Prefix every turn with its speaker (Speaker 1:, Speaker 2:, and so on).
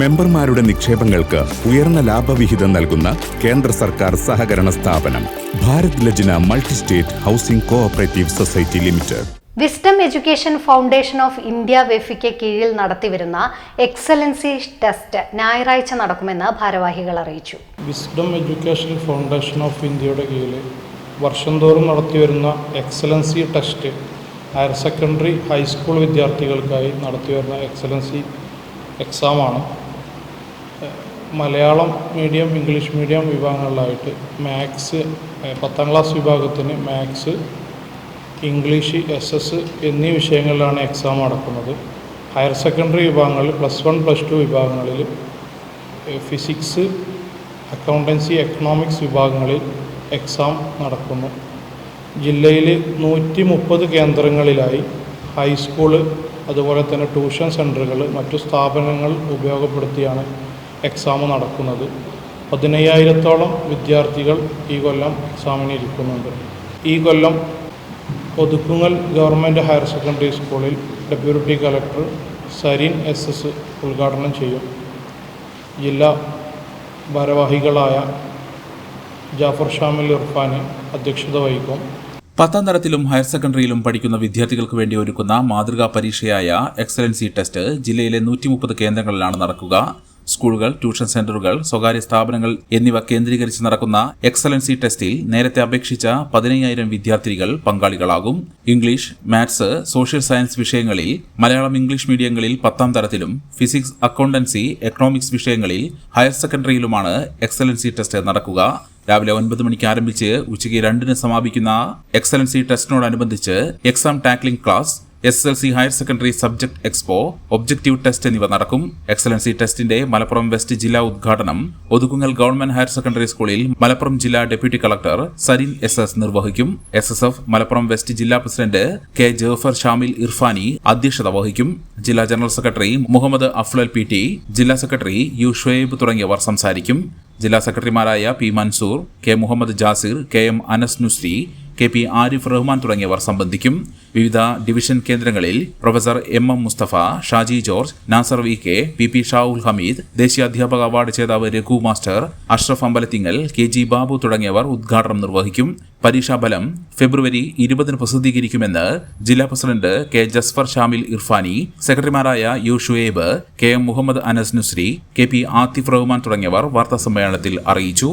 Speaker 1: മെമ്പർമാരുടെ നിക്ഷേപങ്ങൾക്ക് ഉയർന്ന ലാഭവിഹിതം നൽകുന്ന കേന്ദ്ര സർക്കാർ സഹകരണ സ്ഥാപനം Bharat Lajna multi state housing cooperative society limited.
Speaker 2: Wisdom education foundation of India വെഫിക്ക് കീഴിൽ നടത്തിവരുന്ന എക്സലൻസി ടെസ്റ്റ് ഞായറാഴ്ച നടക്കുമെന്ന് ഭാരവാഹികൾ അറിയിച്ചു.
Speaker 3: വിസ്ഡം എഡ്യൂക്കേഷൻ ഫൗണ്ടേഷൻ ഓഫ് ഇന്ത്യയുടെ കീഴിൽ വർഷം തോറും നടത്തിവരുന്ന excellency test higher secondary high school വിദ്യാർത്ഥികൾക്കായി നടത്തിവരുന്ന എക്സലൻസി എക്സാമാണ്. മലയാളം മീഡിയം ഇംഗ്ലീഷ് മീഡിയം വിഭാഗങ്ങളിലായിട്ട് മാത്സ് പത്താം ക്ലാസ് വിഭാഗത്തിന് മാത്സ് ഇംഗ്ലീഷ് എസ് എസ് എന്നീ വിഷയങ്ങളിലാണ് എക്സാം നടക്കുന്നത്. ഹയർ സെക്കൻഡറി വിഭാഗങ്ങളിൽ പ്ലസ് വൺ പ്ലസ് ടു വിഭാഗങ്ങളിൽ ഫിസിക്സ് അക്കൗണ്ടൻസി എക്കണോമിക്സ് വിഭാഗങ്ങളിൽ എക്സാം നടക്കുന്നു. ജില്ലയിൽ നൂറ്റി മുപ്പത് കേന്ദ്രങ്ങളിലായി ഹൈസ്കൂൾ അതുപോലെ തന്നെ ട്യൂഷൻ സെന്ററുകൾ മറ്റു സ്ഥാപനങ്ങൾ ഉപയോഗപ്പെടുത്തിയാണ് എക്സാം നടക്കുന്നത്. പതിനയ്യായിരത്തോളം വിദ്യാർത്ഥികൾ ഈ കൊല്ലം എക്സാമിന് ഇരിക്കുന്നുണ്ട്. ഈ കൊല്ലം ഒതുക്കുങ്ങൽ ഗവൺമെന്റ് ഹയർ സെക്കൻഡറി സ്കൂളിൽ deputy collector Sarin S S ഉദ്ഘാടനം ചെയ്യും. ജില്ലാ ഭാരവാഹികളായ ജാഫർ ഷാമിൽ ഇർഫാന് അധ്യക്ഷത വഹിക്കും.
Speaker 4: പത്താം തരത്തിലും ഹയർ സെക്കൻഡറിയിലും പഠിക്കുന്ന വിദ്യാർത്ഥികൾക്ക് വേണ്ടി ഒരുക്കുന്ന മാതൃകാ പരീക്ഷയായ എക്സലൻസി ടെസ്റ്റ് ജില്ലയിലെ നൂറ്റി കേന്ദ്രങ്ങളിലാണ് നടക്കുക. സ്കൂളുകൾ ട്യൂഷൻ സെന്ററുകൾ സ്വകാര്യ സ്ഥാപനങ്ങൾ എന്നിവ കേന്ദ്രീകരിച്ച് നടക്കുന്ന എക്സലൻസി ടെസ്റ്റിൽ നേരത്തെ അപേക്ഷിച്ച പതിനയ്യായിരം വിദ്യാർത്ഥികൾ പങ്കാളികളാകും. ഇംഗ്ലീഷ് മാത്സ് സോഷ്യൽ സയൻസ് വിഷയങ്ങളിൽ മലയാളം ഇംഗ്ലീഷ് മീഡിയങ്ങളിൽ പത്താം തരത്തിലും ഫിസിക്സ് അക്കൗണ്ടൻസി എക്കണോമിക്സ് വിഷയങ്ങളിൽ ഹയർ സെക്കൻഡറിയിലുമാണ് എക്സലൻസി ടെസ്റ്റ് നടക്കുക. രാവിലെ ഒൻപത് മണിക്ക് ആരംഭിച്ച് ഉച്ചയ്ക്ക് രണ്ടിന് സമാപിക്കുന്ന excellency ടെസ്റ്റിനോടനുബന്ധിച്ച് exam tackling class S L C higher secondary subject expo objective test എന്നിവ നടക്കും. എക്സലൻസി ടെസ്റ്റിന്റെ മലപ്പുറം വെസ്റ്റ് ജില്ലാ ഉദ്ഘാടനം ഒതുക്കുങ്ങൽ ഗവൺമെന്റ് ഹയർ സെക്കൻഡറി സ്കൂളിൽ മലപ്പുറം ജില്ലാ deputy collector Sarin S S നിർവഹിക്കും. S S F Malappuram west ജില്ലാ പ്രസിഡന്റ് കെ ജോഫർ ഷാമിൽ ഇർഫാനി അധ്യക്ഷത വഹിക്കും. ജില്ലാ general secretary Muhammad Aflal P T ജില്ലാ സെക്രട്ടറി യു ഷുവേബ് തുടങ്ങിയവർ സംസാരിക്കും. ജില്ലാ സെക്രട്ടറിമാരായ P Mansoor K Muhammad Jasir K M Anas Nusri K P Arif Rahman തുടങ്ങിയവർ സംബന്ധിക്കും വിവിധ ഡിവിഷൻ കേന്ദ്രങ്ങളിൽ professor M M Mustafa Shaji George Nasar V K P P Shaul Hameed ദേശീയ അധ്യാപക അവാർഡ് ജേതാവ് Raghu master Ashraf Ambalathingal K G Babu തുടങ്ങിയവർ ഉദ്ഘാടനം നിർവഹിക്കും. പരീക്ഷാഫലം ഫെബ്രുവരി ഇരുപതിന് പ്രസിദ്ധീകരിക്കുമെന്ന് ജില്ലാ പ്രസിഡന്റ് കെ ജസ്ഫർ ഷാമിൽ ഇർഫാനി സെക്രട്ടറിമാരായ U Shuaib K M Muhammad Anas Nusri K P Athif Rahman തുടങ്ങിയവർ വാർത്താസമ്മേളനത്തിൽ അറിയിച്ചു.